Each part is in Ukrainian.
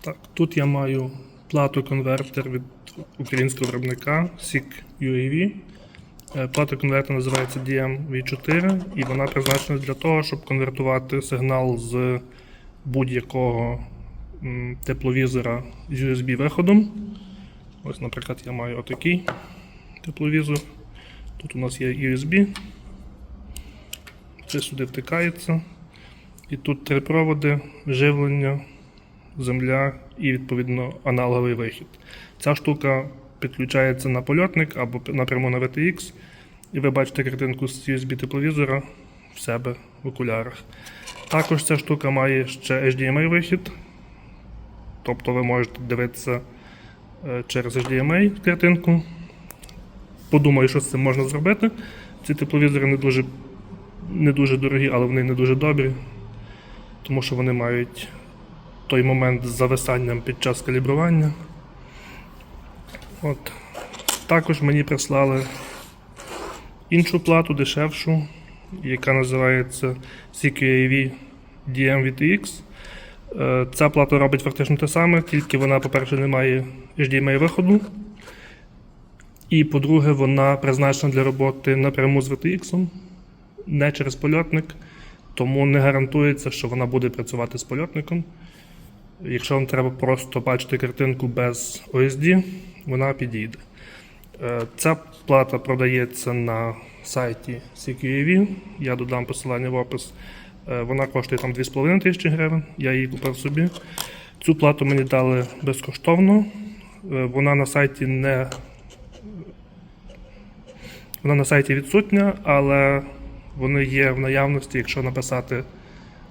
Так, тут я маю плату конвертер від українського виробника SIG UAV. Е, Плата конвертер називається DM-V4 і вона призначена для того, щоб конвертувати сигнал з будь-якого тепловізора з USB-виходом. Ось, наприклад, я маю отакий тепловізор. Тут у нас є USB. Це сюди втикається. І тут три проводи, живлення, земля і відповідно аналоговий вихід. Ця штука підключається на польотник або напряму на VTX, і ви бачите картинку з USB тепловізора в себе в окулярах. Також ця штука має ще HDMI вихід, тобто ви можете дивитися е, через HDMI картинку. Подумаю, що з цим можна зробити. Ці тепловізори не дуже, не дуже дорогі, але вони не дуже добрі, тому що вони мають той момент з зависанням під час калібрування. От. Також мені прислали іншу плату, дешевшу, яка називається CQAV DMVTX. Е, Ця плата робить фактично те саме, тільки вона, по-перше, не має HDMI виходу. І по-друге, вона призначена для роботи напряму з VTX, не через польотник, тому не гарантується, що вона буде працювати з польотником. Якщо вам треба просто бачити картинку без OSD, вона підійде. Е, Ця плата продається на сайті CQAV. Я додам посилання в опис. Е, Вона коштує там 2,5 тисячі гривень. Я її купив собі. Цю плату мені дали безкоштовно. Е, Вона на сайті не вона на сайті відсутня, але вони є в наявності, якщо написати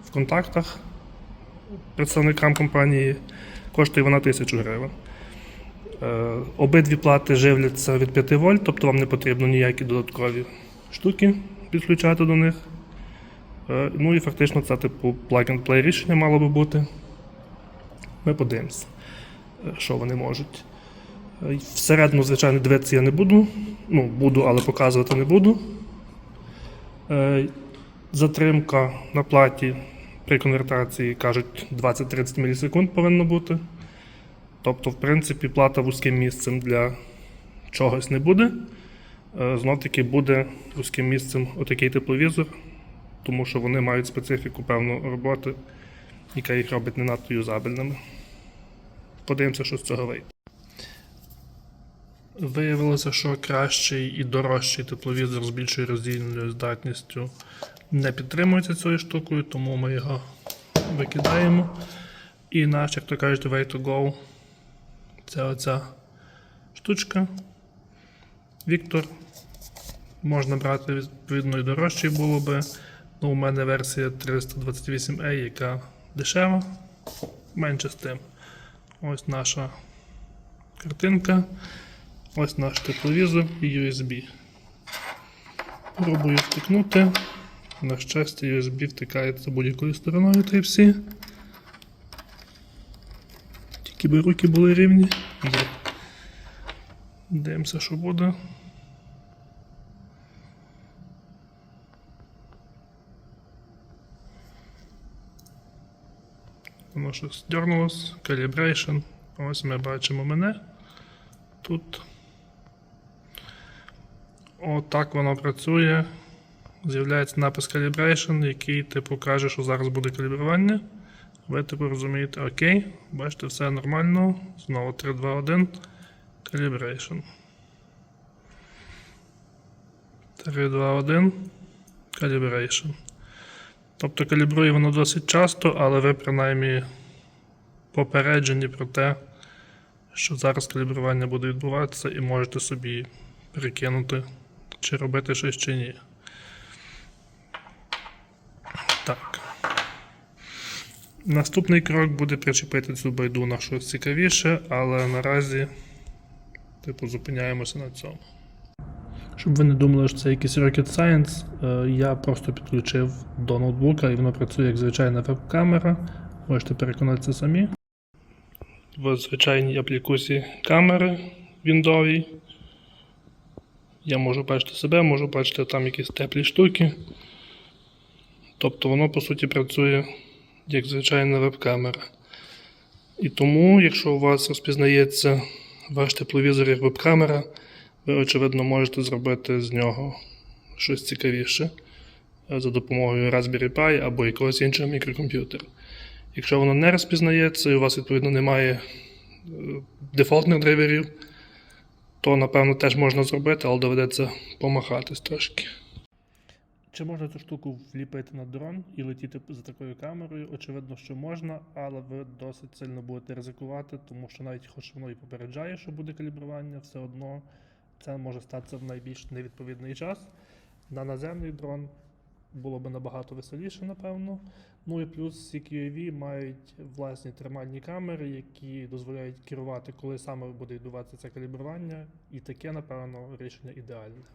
в контактах представникам компанії, коштує вона 1000 гривень. Е, Обидві плати живляться від 5 вольт, тобто вам не потрібно ніякі додаткові штуки підключати до них. Е, Ну і фактично це типу plug-and-play рішення мало би бути. Ми подивимося, е, що вони можуть. Всередину, звичайно, дивитися я не буду. Ну, буду, але показувати не буду. Затримка на платі при конвертації кажуть 20-30 мілісекунд повинно бути. Тобто, в принципі, плата вузьким місцем для чогось не буде. Е, Знов таки буде вузьким місцем отакий тепловізор, тому що вони мають специфіку певну роботи, яка їх робить не надто юзабельними. Подивимося, що з цього вийде. Виявилося, що кращий і дорожчий тепловізор з більшою роздільною здатністю не підтримується цією штукою, тому ми його викидаємо. І наш, як то кажуть, way to go це оця штучка. Віктор. Можна брати відповідно і дорожчий було би. Ну, у мене версія 328A, яка дешева. Менше з тим. Ось наша картинка. Ось наш тепловізор і USB. Пробую втикнути. На щастя, USB втикається будь-якою стороною Type-C. Тільки би руки були рівні. Є. Дивимося, що буде. Воно щось дернулось. Calibration. Ось ми бачимо мене. Тут. Отак воно працює. З'являється напис Calibration, який типу каже, що зараз буде калібрування. Ви типу розумієте, окей, бачите, все нормально. Знову 3, 2, 1. Calibration. 3, 2, 1. Calibration. Тобто калібрує воно досить часто, але ви принаймні попереджені про те, що зараз калібрування буде відбуватися, і можете собі перекинути, чи робити щось чи ні. Так. Наступний крок буде причепити цю байду на щось цікавіше, але наразі, типу, зупиняємося на цьому. Щоб ви не думали, що це якийсь Rocket Science, е, я просто підключив до ноутбука і воно працює як звичайна веб-камера. Можете переконатися самі. В звичайній аплікусі камери віндовій. Я можу бачити себе, можу бачити там якісь теплі штуки. Тобто воно по суті працює як звичайна веб-камера. І тому, якщо у вас розпізнається ваш тепловізор як веб-камера, ви, очевидно, можете зробити з нього щось цікавіше е, за допомогою Raspberry Pi або якогось іншого мікрокомп'ютера. Якщо воно не розпізнається і у вас, відповідно, немає е, дефолтних драйверів, то, напевно, теж можна зробити, але доведеться помахатись трошки. Чи можна цю штуку вліпити на дрон і летіти за такою камерою? Очевидно, що можна, але ви досить сильно будете ризикувати, тому що навіть хоч воно і попереджає, що буде калібрування, все одно це може статися в найбільш невідповідний час. На наземний дрон було б набагато веселіше, напевно. Ну і плюс CQAV мають власні термальні камери, які дозволяють керувати, коли саме буде відбуватися це калібрування, і таке, напевно, рішення ідеальне.